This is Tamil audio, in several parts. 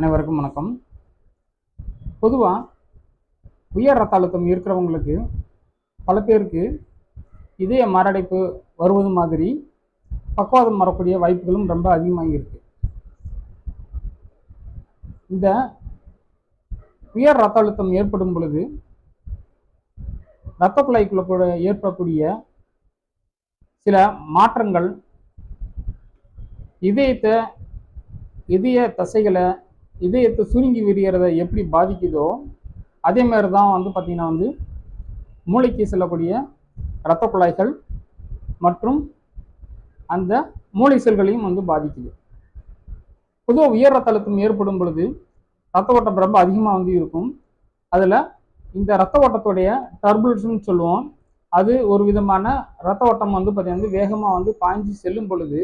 அனைவருக்கும் வணக்கம். பொதுவாக உயர் ரத்த அழுத்தம் இருக்கிறவங்களுக்கு பல பேருக்கு இதய மாரடைப்பு வருவது மாதிரி பக்குவாதம் வரக்கூடிய வாய்ப்புகளும் ரொம்ப அதிகமாக இருக்கு. இந்த உயர் ரத்த அழுத்தம் ஏற்படும் பொழுது இரத்த குழாய்க்குள்ள ஏற்படக்கூடிய சில மாற்றங்கள் இதயத்தை இதய தசைகளை இதயத்தை சுருங்கி விரிகிறத எப்படி பாதிக்குதோ அதே மாதிரி தான் வந்து பார்த்திங்கன்னா வந்து மூளைக்கு செல்லக்கூடிய இரத்த குழாய்கள் மற்றும் அந்த மூளை செல்களையும் வந்து பாதிக்குது. பொதுவாக உயர் ரத்த அழுத்தம் ஏற்படும் பொழுது ரத்த ஓட்டம் ரொம்ப அதிகமாக வந்து இருக்கும். அதில் இந்த ரத்த ஓட்டத்துடைய டர்புலன்ஸ்னு சொல்லுவோம். அது ஒரு விதமான ரத்த ஓட்டம் வந்து பார்த்தீங்கன்னா வேகமாக வந்து பாய்ஞ்சு செல்லும் பொழுது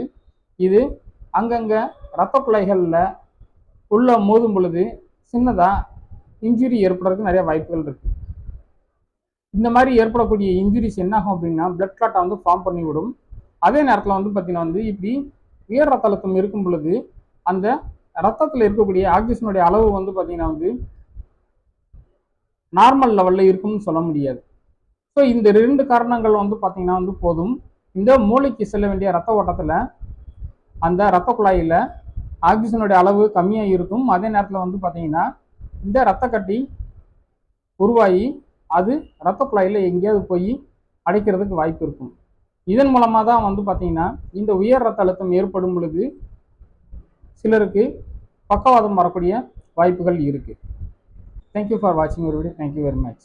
இது அங்கங்கே ரத்த குழாய்களில் உள்ளே மோதும் பொழுது சின்னதாக இன்ஜுரி ஏற்படுறதுக்கு நிறைய வாய்ப்புகள் இருக்குது இந்த மாதிரி ஏற்படக்கூடிய இன்ஜுரிஸ் என்னாகும் அப்படின்னா பிளட் கிளாட்டை வந்து ஃபார்ம் பண்ணி விடும். அதே நேரத்தில் வந்து பார்த்திங்கன்னா வந்து இப்படி உயர் ரத்த அழுத்தம் இருக்கும் பொழுது அந்த ரத்தத்தில் இருக்கக்கூடிய ஆக்சிஜனுடைய அளவு வந்து பார்த்திங்கன்னா வந்து நார்மல் லெவலில் இருக்கும்னு சொல்ல முடியாது. ஸோ இந்த ரெண்டு காரணங்கள் வந்து பார்த்தீங்கன்னா வந்து போதும். இந்த மூளைக்கு செல்ல வேண்டிய ரத்த ஓட்டத்தில் அந்த இரத்த குழாயில் ஆக்சிஜனுடைய அளவு கம்மியாக இருக்கும். அதே நேரத்தில் வந்து பார்த்தீங்கன்னா இந்த இரத்த கட்டி உருவாகி அது இரத்த குழாயில் எங்கேயாவது போய் அடைக்கிறதுக்கு வாய்ப்பு இருக்கும். இதன் மூலமாக தான் வந்து பார்த்தீங்கன்னா இந்த உயர் ரத்த அழுத்தம் ஏற்படும் பொழுது சிலருக்கு பக்கவாதம் வரக்கூடிய வாய்ப்புகள் இருக்குது தேங்க்யூ ஃபார் வாட்சிங் ஒரு வீடியோ தேங்க்யூ வெரி மச்